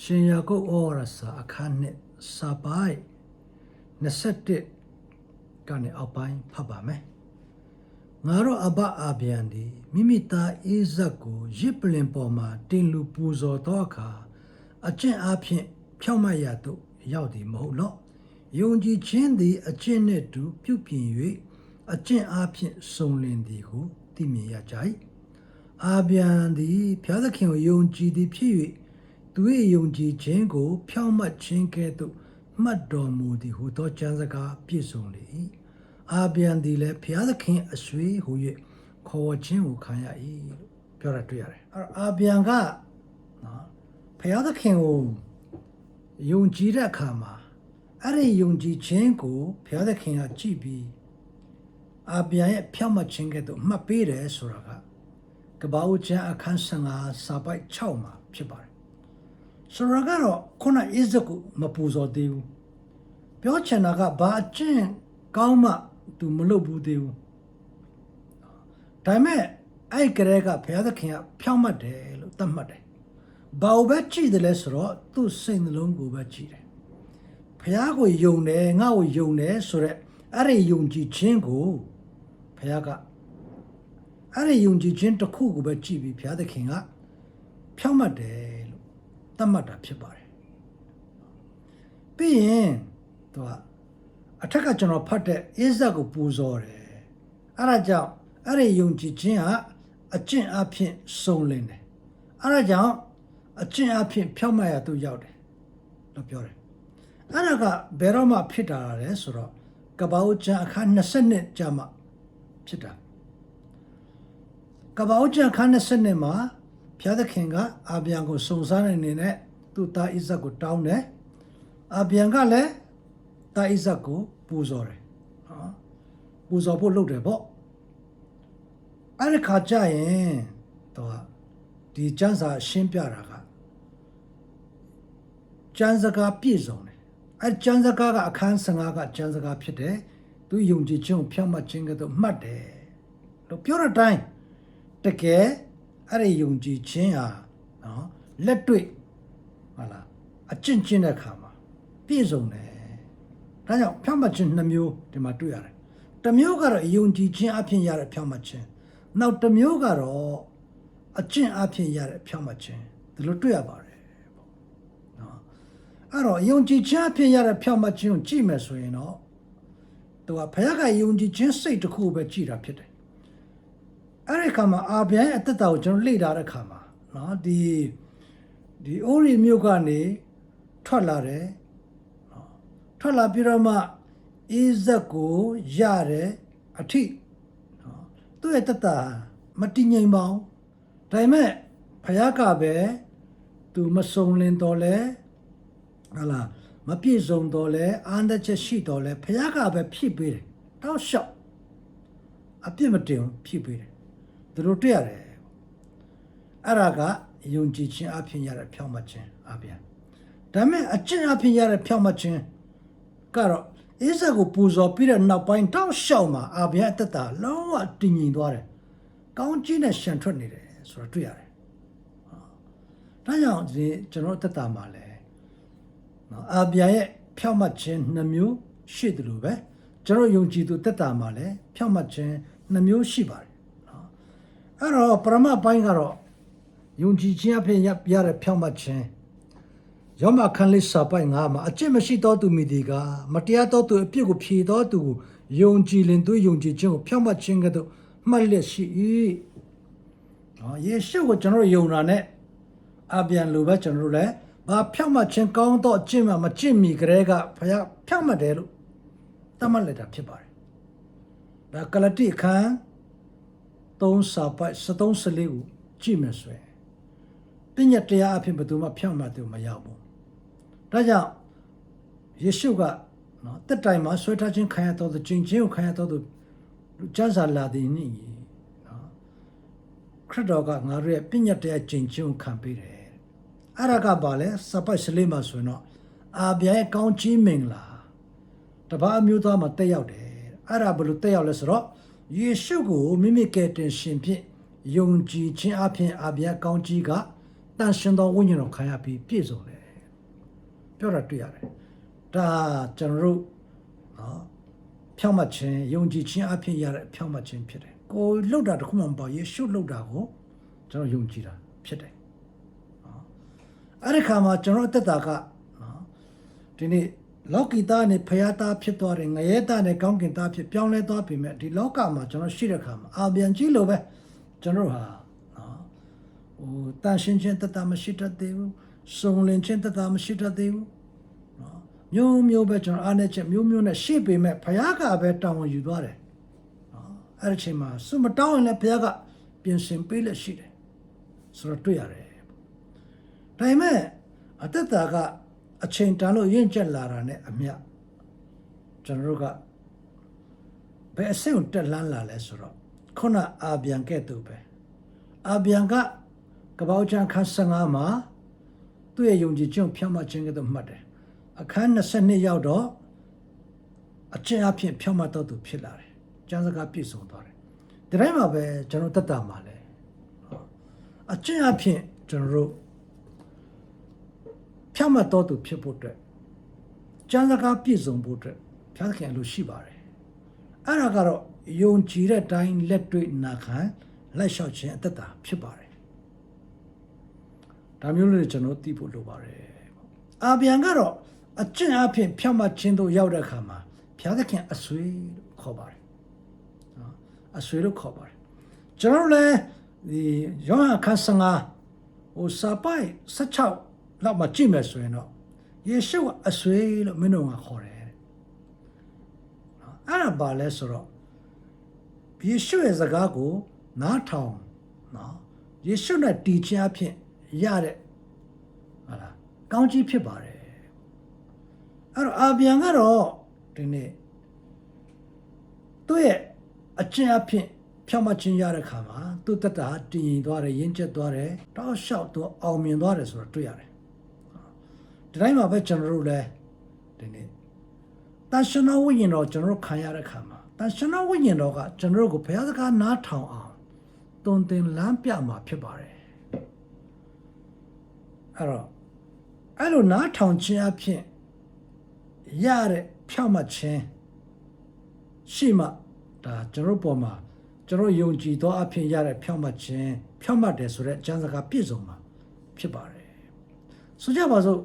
ရှင်ယာကုပ်ဩဝါဒစာအခန်းနဲ့စာပိုက်21ကနေအောက်ပိုင်းဖတ်ပါမယ်ငါတို့အဘအာဗျံဒီမိမိသားအေးဇက်ကိုရစ်ပလင်ပေါ်မှာတင်လူပူဇော်သောအခါအကျင့်အဖြစ်ဖြောင့်မတ်ရသို့ရောက်သည်မဟုတ်လော့ယုံကြည်ခြင်းသည် အကျင့်နှင့်တူပြုပြင်၍အကျင့်အဖြစ်စုံလင်သည်ဟုသိမြင်ရကြ၏အာဗျံသည်ဘုရားသခင်ကိုယုံကြည်သည်ဖြစ်၍ သူ၏ယုံကြည်ခြင်းကို ဖြောင့်မတ်ခြင်းကဲ့သို့မှတ်တော်မူသည်ဟုသောကျမ်းစကားပြည့်စုံလေ၏အာဗျံသည်လည်းဘုရားသခင်အဆွေဟု၍ခေါ်ဝေါ်ခြင်းကိုခံရ၏လို့ပြောတာတွေ့ရတယ်အဲ့တော့အာဗျံကနော်ဘုရားသခင်ကိုယုံကြည်တဲ့အခါမှာအဲ့ဒီယုံကြည်ခြင်းကိုဘုရားသခင်ကကြည့်ပြီးအာဗျံရဲ့ဖြောင့်မတ်ခြင်းကဲ့သို့မှတ်ပေးတယ်ဆိုတာကကပ္ပဦးကျမ်းအခန်း15စာပိုက်6မှာဖြစ်ပါတယ် ဆိုတော့ကတော့ခုနဣဇက်ကိုမပူဇော်သေးဘူးပြောချင်တာကဘာအကျင့်ကောင်းမှသူမလုပ်ဘူးသေးဘူးဒါပေမဲ့အဲ့ကလေးကဘုရားသခင်ကဖြောင့်မတ်တယ်လို့သတ်မှတ်တယ်ဘာလို့ပဲကြည့်တယ်လဲဆိုတော့သူ့စိတ်နှလုံးကိုပဲကြည့်တယ်ဘုရားကိုယုံတယ်ငါ့ကိုယုံတယ်ဆိုတော့အဲ့ဒီယုံကြည်ခြင်းကိုဘုရားကအဲ့ဒီယုံကြည်ခြင်းတစ်ခုကိုပဲကြည့်ပြီးဘုရားသခင်ကဖြောင့်မတ်တယ်လို့ သတ်မှတ်တာဖြစ်ပါတယ်ပြီးရင်သူကအထက်ကကျွန်တော်ဖတ်တဲ့အိဇက်ကိုပူဇော်တယ်အဲ့ဒါကြောင့်အဲ့ဒီယုံကြည်ခြင်းဟာအကျင့်အဖြစ်စုံလင်တယ်အဲ့ဒါကြောင့်အကျင့်အဖြစ်ဖြောင့်မတ်ရသူရောက်တယ်လို့ပြောတယ်အဲ့ဒါကဘယ်တော့မှဖြစ်တာလဲဆိုတော့ကပ္ပဦးကျမ်းအခန်း20ကြာမှဖြစ်တာကပ္ပဦးကျမ်းအခန်း20မှာ ဘုရားသခင်ကအာဗျံကိုစုံစမ်းတဲ့အနေနဲ့သူ့သားဣဇက်ကိုတောင်းတယ်အာဗျံကလည်းသားဣဇက်ကိုပူဇော်တယ်နော်ပူဇော်ဖို့လုပ်တယ်ပေါ့အဲ့ဒီခါကျရင်တော့ဒီကျမ်းစာရှင်းပြတာကကျမ်းစကားပြည့်စုံတယ်အဲ့ကျမ်းစကားကအခန်း15ကကျမ်းစကားဖြစ်တယ်သူယုံကြည်ခြင်းကိုဖြောင့်မတ်ခြင်းကဲ့သို့မှတ်တယ်လို့ပြောတဲ့အတိုင်းတကယ် အဲ့ဒီယုံကြည်ခြင်းဟာနော်လက်တွေ့ဟုတ်လားအကျင့်ကျင့်တဲ့အခါမှာပြည့်စုံတယ်ဒါကြောင့်ဖြောင့်မတ်ခြင်းနှစ်မျိုးဒီမှာတွေ့ရတယ်တစ်မျိုးကတော့ယုံကြည်ခြင်းအဖြစ်ရတဲ့ဖြောင့်မတ်ခြင်းနောက်တစ်မျိုးကတော့အကျင့်အဖြစ်ရတဲ့ဖြောင့်မတ်ခြင်းဒီလိုတွေ့ရပါတယ်ပေါ့နော်အဲ့တော့ယုံကြည်ခြင်းအဖြစ်ရတဲ့ဖြောင့်မတ်ခြင်းကိုကြည့်မယ်ဆိုရင်တော့သူကဘုရားကယုံကြည်ခြင်းစိတ်တစ်ခုပဲကြည်တာဖြစ်တယ် အဲ့ဒီခါမှာအာဗျိုင်းအသက်တာကိုကျွန်တော်လေ့လာတဲ့ခါမှာနော်ဒီဒီအိုရီမြို့ကနေထွက်လာတယ်နော်ထွက်လာပြီးတော့မှအိဇက်ကိုရတယ်အထိနော်သူ့ရဲ့သက်တာမတည်ငြိမ်ပါဘူးဒါပေမဲ့ဖယားကပဲသူမစုံလင်တော့လဲဟလာမပြည့်စုံတော့လဲအာန္တချက်ရှိတော့လဲဖယားကပဲဖြစ်ပေးတယ်တောက်လျှောက်အပြစ်မတင်ဘူးဖြစ်ပေးတယ် သူတို့တွေ့ရတယ်အဲ့ဒါကယုံကြည်ခြင်းအဖြစ်ရတဲ့ဖြောင့်မတ်ခြင်းအပြင်ဒါပေမဲ့အကျင့်အဖြစ်ရတဲ့ဖြောင့်မတ်ခြင်းကတော့အိဇက်ကိုပူဇော်ပြီးတဲ့နောက်ပိုင်းတောက်လျှောက်မှာအာဗျာအတ္တတာလုံးဝတည်ငြိမ်သွားတယ်ကောင်းကြီးနဲ့ရှန်ထွက်နေတယ်ဆိုတော့တွေ့ရတယ်ဒါကြောင့်ဒီကျွန်တော်အတ္တတာမှာလဲနော်အာဗျာရဲ့ဖြောင့်မတ်ခြင်းနှစ်မျိုးရှိတယ်လို့ပဲကျွန်တော်ယုံကြည်သူတက်တာမှာလဲဖြောင့်မတ်ခြင်းနှစ်မျိုးရှိပါတယ်နော် အဲ့တော့ပရမတ်ပိုင်းကတော့ယုံကြည်ခြင်းအဖြစ်ရရတဲ့ဖြောင့်မတ်ခြင်းယောမခန်းလေးစာပိုက်ငါမှာအကျင့်မရှိသောသူမိဒီကမတရားသောသူအပြစ်ကိုဖြေသောသူကိုယုံကြည်လင်သူယုံကြည်ခြင်းကိုဖြောင့်မတ်ခြင်းကဲ့သို့မှတ်လက်ရှိ၏နော်ယေရှုကိုကျွန်တော်ယုံတာနဲ့အပြန်လိုပဲကျွန်တော်တို့လည်းဘာဖြောင့်မတ်ခြင်းကောင်းသောအကျင့်မှမကျင့်မီကလေးကဖယားဖြောင့်မတ်တယ်လို့သတ်မှတ်လိုက်တာဖြစ်ပါတယ်ဒါကလတိအခန်း 3စာပိုက်73 14ကိုကြည့်မယ်ဆိုရင်ပညာတရားအဖြစ်ဘယ်သူမှဖြောင့်မတ်တယ်မရောက်ဘူးဒါကြောင့်ယေရှုကနော်တက်တိုင်မှာဆွဲထားခြင်းခံရတော်သူကျင့်ခြင်းကိုခံရတော်သူကျမ်းစာလာသည်နိနော်ခရစ်တော်ကငါတို့ရဲ့ပညာတရားကျင့်ခြင်းကိုခံပေးတယ်အဲ့ဒါကပါလဲစပိုက်စလေးမှာဆိုရင်တော့အာဗျာရဲ့ကောင်းချီးမင်္ဂလာတပါးအမျိုးသားမှာတက်ရောက်တယ်အဲ့ဒါဘယ်လိုတက်ရောက်လဲဆိုတော့ ယေရှုကိုမိမိကယ်တင်ရှင်ဖြင့်ယုံကြည်ခြင်းအပြင်အာဗျာကောင်းကြီးကတန်ရှင်သောဝိညာဉ်တော်ခံရပြီးပြည့်စုံတယ်ပြောတာတွေ့ရတယ်ဒါကျွန်တော်တို့နော်ဖြောင့်မတ်ခြင်းယုံကြည်ခြင်းအဖြစ်ရတဲ့ဖြောင့်မတ်ခြင်းဖြစ်တယ်ကိုယ်လှုပ်တာတစ်ခုမှမပေါ့ယေရှုလှုပ်တာကိုကျွန်တော်ယုံကြည်တာဖြစ်တယ်နော်အဲ့ဒီခါမှာကျွန်တော်အသက်တာကနော်ဒီနေ့ လောကီသားနဲ့ဖယားသားဖြစ်သွားတယ်ငရဲသားနဲ့ကောင်းကင်သားဖြစ်ပြောင်းလဲသွားပြီမဲ့ဒီလောကမှာကျွန်တော်ရှိတဲ့ခါမှာအာပြန်ကြည့်လို့ပဲကျွန်တော်ဟာနော်ဟိုတန်ရှင်းချင်းတတမရှိတတ်သေးဘူးစုံလင်ချင်းတတမရှိတတ်သေးဘူးနော်မျိုးမျိုးပဲကျွန်တော်အားနဲ့ချက်မျိုးမျိုးနဲ့ရှေ့ပေမဲ့ဘုရားကပဲတောင်းဝန်ယူသွားတယ်နော်အဲ့ဒီအချိန်မှာစုမတောင်းရင်လည်းဘုရားကပြင်ဆင်ပေးလက်ရှိတယ်ဆိုတော့တွေ့ရတယ်ဒါပေမဲ့အတ္တတာက အချိန်တန်လို့ရင့်ကျက်လာတာနဲ့အမျှကျွန်တော်တို့ကဘယ်အဆင့်ကိုတက်လန်းလာလဲဆိုတော့ခုနအာပြန်ကဲ့သို့ပဲအာဗျံကကပောက်ချံခန်း15မှာသူ့ရဲ့ယုံကြည်ခြင်းကိုဖြောင့်မခြင်းကဲ့သို့မှတ်တယ်အခန်း22ရောက်တော့အကျင့်အဖြစ်ဖြောင့်မတော့သူဖြစ်လာတယ်ကျမ်းစကားပြည့်စုံသွားတယ်ဒီတိုင်းမှာပဲကျွန်တော်တက်တာမှာလဲဟောအကျင့်အဖြစ်ကျွန်တော်တို့ ဖြောင့်မတော့သူဖြစ်ဖို့အတွက်ကျမ်းစကားပြည့်စုံဖို့အတွက်ဖျားသခင်အလိုရှိပါတယ်အဲ့ဒါကတော့ယုံကြည်တဲ့အတိုင်းလက်တွေ့နာခံလက်လျှောက်ခြင်းအသက်တာဖြစ်ပါတယ်ဒါမျိုးလေးတွေကျွန်တော်သိဖို့လိုပါတယ်ပေါ့အာပြန်ကတော့အကျင့်အဖြစ်ဖြောင့်မတ်ခြင်းတို့ရောက်တဲ့အခါမှာဘုရားသခင်အဆွေလို့ခေါ်ပါတယ်နော်အဆွေလို့ခေါ်ပါတယ်ကျွန်တော်လည်းဒီယောဟန်ခန်းစငါဟိုစာပိုက်16 လောက်မှကြည့်မယ်ဆိုရင်တော့ယေရှုကအဆွေလို့မင်းတို့ကခေါ်တယ်တဲ့နော်အဲ့ဒါဘာလဲဆိုတော့ယေရှုရဲ့စကားကိုနားထောင်နော်ယေရှုနဲ့တည်ခြင်းအဖြစ်ရတဲ့ဟာလားကောင်းကြီးဖြစ်ပါတယ်အဲ့တော့အာပြန်ကတော့ဒီနေ့သူ့ရဲ့အကျင့်အဖြစ်ဖြောင့်မခြင်းရတဲ့ခါမှာသူ့တက်တာတည်ရင်သွားတယ်ရင့်ကျက်သွားတယ်တောက်လျှောက်သူအောင်မြင်သွားတယ်ဆိုတော့တွေ့ရတယ် ဒီတိုင်းမှာပဲကျွန်တော်တို့လည်းဒီနေ့တန်ရှင်တော်ဝိညာဉ်တော်ကျွန်တော်တို့ခံရတဲ့ခါမှာတန်ရှင်တော်ဝိညာဉ်တော်ကကျွန်တော်တို့ကိုဘုရားစကားနားထောင်အောင်တုံတင်လမ်းပြမှာဖြစ်ပါတယ်အဲ့တော့အဲ့လိုနားထောင်ခြင်းအဖြစ်ရတဲ့ဖြောင့်မတ်ခြင်းရှိမှဒါကျွန်တော်တို့ပေါ်မှာကျွန်တော်ယုံကြည်သောအဖြစ်ရတဲ့ဖြောင့်မတ်ခြင်းဖြောင့်မတ်တယ်ဆိုတဲ့အကျမ်းစကားပြည့်စုံမှာဖြစ်ပါတယ်ဆိုကြပါစို့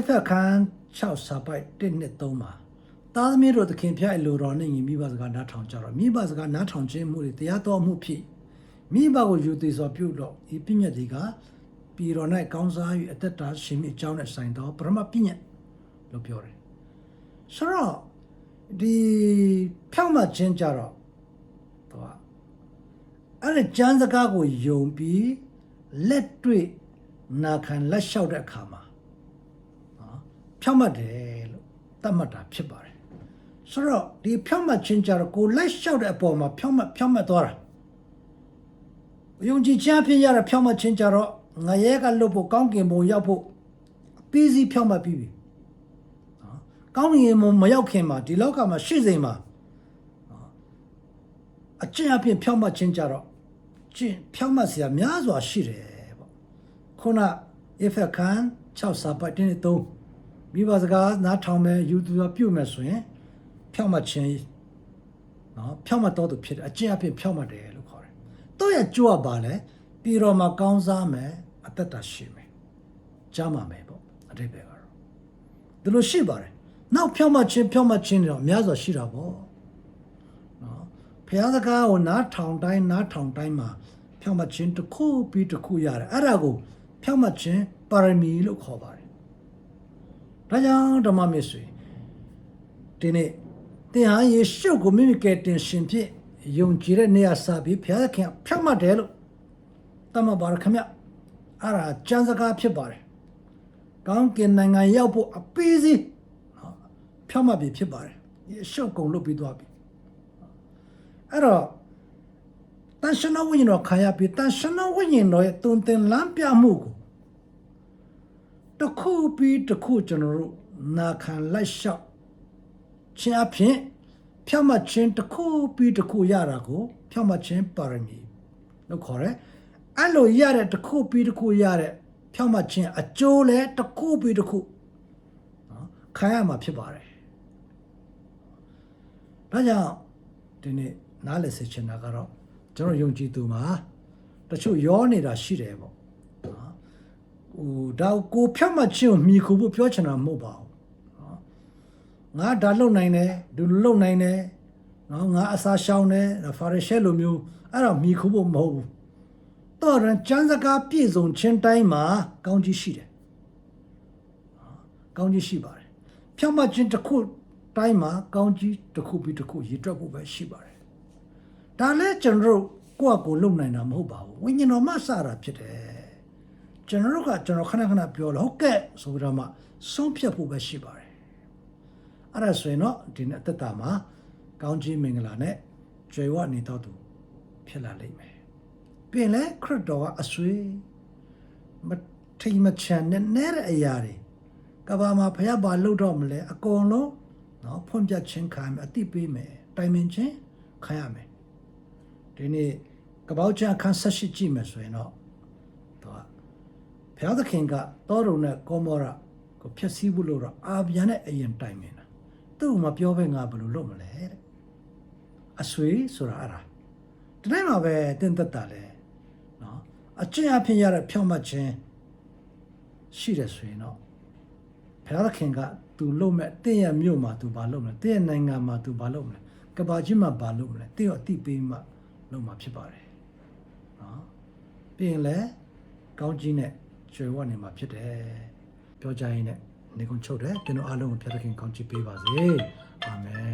အဖက်ခန်း6စာပိုက်1နဲ့3မှာသားသမီးတို့သခင်ဖျားအလိုတော်နဲ့ညီမိဘစကားနားထောင်ကြတော့မိဘစကားနားထောင်ခြင်းမှုတွေတရားတော်မှုဖြစ်မိဘကိုယူသေးစွာပြုတော့ဒီပြည့်ညက်တွေကပြည်တော်၌ကောင်းစား၍အသက်တာရှင်မြအကြောင်းနဲ့ဆိုင်တော်ပရမပြည့်ညက်လို့ပြောတယ်ဆိုတော့ဒီဖြောင့်မတ်ခြင်းကြတော့သူကအဲ့ဒီကျမ်းစကားကိုယုံပြီးလက်တွေ့နာခံလက်လျှောက်တဲ့အခါမှာနော် ဖြောင့်မတ်တယ်လို့သတ်မှတ်တာဖြစ်ပါတယ်ဆိုတော့ဒီဖြောင့်မတ်ခြင်းကြတော့ကိုလက်လျှောက်တဲ့အပေါ်မှာဖြောင့်မတ်ဖြောင့်မတ်သွားတာယုံကြည်ခြင်းအဖြစ်ရတာဖြောင့်မတ်ခြင်းကြတော့ငရဲကလွတ်ဖို့ကောင်းကင်ဘုံရောက်ဖို့အပြီးစီးဖြောင့်မတ်ပြီးပြီကောင်းကင်ဘုံမရောက်ခင်မှာဒီလောကမှာရှေ့စိမ်မှာအကျင့်အဖြစ်ဖြောင့်မတ်ခြင်းကြတော့ကျင့်ဖြောင့်မတ်စရာများစွာရှိတယ်ပေါ့ခုနဧဖက်ခန်း6စာပတ်1 3 မိဘစကားနားထောင်မယ်ယူသူပြုတ်မယ်ဆိုရင်ဖြောက်မှတ်ခြင်းနော်ဖြောက်မှတ်တော့သူဖြစ်တယ်အကျင့်အဖြစ်ဖြောက်မှတ်တယ်လို့ခေါ်တယ်။တော့ရဲ့ကြွပါလဲပြည်တော်မှာကောင်းစားမယ်အသက်တာရှိမယ်။ကြားမှာမယ်ပေါ့အတိတ်ပဲကတော့ဒီလိုရှိပါတယ်။နောက်ဖြောက်မှတ်ခြင်းဖြောက်မှတ်ခြင်းတွေတော့အများစွာရှိတာပေါ့။နော်ဖျားစကားကိုနားထောင်တိုင်းနားထောင်တိုင်းမှာဖြောက်မှတ်ခြင်းတစ်ခုပြီးတစ်ခုရတယ်အဲ့ဒါကိုဖြောက်မှတ်ခြင်းပါရမီလို့ခေါ်ပါတယ်။ ဒါကြောင့်ဓမ္မမစ်ဆွေဒီနေ့သင်ဟာယေရှုကိုမိမိကယ်တင်ရှင်ဖြစ်ယုံကြည်တဲ့နေရာစပြီးဘုရားသခင်ဖြောက်မှတ်တယ်လို့တမန်ပါရခမအဲ့ဒါကျမ်းစကားဖြစ်ပါတယ်။ကောင်းကင်နိုင်ငံရောက်ဖို့အပေးစီနော်ဖြောက်မှတ်ပြီဖြစ်ပါတယ်။ယေရှုကုံလုပ်ပြီးသွားပြီ။အဲ့တော့တန်ရှင်းတော်ဝိညာဉ်တော်ခံရပြီးတန်ရှင်းတော်ဝိညာဉ်တော်ရဲ့တုန်တင်လမ်းပြမှုကို တစ်ခုပြီးတစ်ခုကျွန်တော်တို့နာခံလိုက်လျှောက်ခြင်းအဖြစ်ဖြောင့်မတ်ခြင်းတစ်ခုပြီးတစ်ခုရတာကိုဖြောင့်မတ်ခြင်းပါရမီလို့ခေါ်တယ်။အဲ့လိုရတဲ့တစ်ခုပြီးတစ်ခုရတဲ့ဖြောင့်မတ်ခြင်းအကျိုးလဲတစ်ခုပြီးတစ်ခုနော်ခံရမှာဖြစ်ပါတယ်ဒါကြောင့်ဒီနေ့နားလည်စေချင်တာကတော့ကျွန်တော်ယုံကြည်သူမှာတချို့ရောနေတာရှိတယ်ပေါ့နော် ဟိုဒါကိုဖြောင့်မတ်ခြင်းကိုမြည်ခုဖို့ပြောချင်တာမဟုတ်ပါဘူးနော်ငါဒါလုံနိုင်တယ်ဒူလုံနိုင်တယ်နော်ငါအစာရှောင်တယ်ဖာရရှဲလိုမျိုးအဲ့တော့မြည်ခုဖို့မဟုတ်ဘူးတော့ရန်ကျမ်းစကားပြည့်စုံခြင်းတိုင်းမှာကောင်းကြီးရှိတယ်။ကောင်းကြီးရှိပါတယ်။ဖြောင့်မတ်ခြင်းတစ်ခုတိုင်းမှာကောင်းကြီးတစ်ခုပြီးတစ်ခုရည်တွက်ဖို့ပဲရှိပါတယ်။ဒါလည်းကျွန်တော်တို့ကိုယ့်အကိုလုံနိုင်တာမဟုတ်ပါဘူး။ဝိညာဉ်တော်မှစတာဖြစ်တယ်။ ကျွန်တော်တို့ကကျွန်တော်ခဏခဏပြောလို့ဟုတ်ကဲ့ဆိုပြီးတော့မှဆုံးဖြတ်ဖို့ပဲရှိပါတယ်အဲ့ဒါဆိုရင်တော့ဒီနေ့အသက်တာမှာကောင်းခြင်းမင်္ဂလာနဲ့ကြွယ်ဝနေတော့သူဖြစ်လာလိမ့်မယ်ပြင်လဲခရစ်တော်ကအဆွေမထိမချန်နဲ့နဲ့တဲ့အရာတွေကဘာမှာဖယားပါလို့တော့မလဲအကုန်လုံးနော်ဖွင့်ပြခြင်းခံမယ်အတိပေးမယ်တိုင်ပင်ခြင်းခံရမယ်ဒီနေ့ကပောက်ချအခန်းဆက်ရှိကြည့်မယ်ဆိုရင်တော့ ဖះသခင်ကတောရုံနဲ့ကောမောရကိုဖျက်ဆီးဖို့လို့တော့အာဗျာနဲ့အရင်တိုင်ပင်တာသူ့မှာပြောပဲငါဘယ်လိုလုပ်မလဲတဲ့အဆွေဆိုတာအဲ့ဒါဒီတိုင်းမှာပဲတင်းသက်တာလေနော်အကျင့်အဖြစ်ရတဲ့ဖြောင့်မတ်ခြင်းရှိတယ်ဆိုရင်တော့ဘုရားသခင်ကသူလုပ်မဲ့တင့်ရမြို့မှာသူဘာလုပ်မလဲတင့်ရနိုင်ငံမှာသူဘာလုပ်မလဲကဘာကြီးမှာဘာလုပ်မလဲတင့်ရအတိပေးမှလုပ်မှာဖြစ်ပါတယ်နော်ပြီးရင်လည်းကောင်းကြီးနဲ့ ကျွေဝနေမှာဖြစ်တယ်ပြောကြရင်လည်းနေကုန်ချုပ်တယ်ကျွန်တော်အားလုံးကိုဘုရားသခင်ကောင်းချီးပေးပါစေအာမင်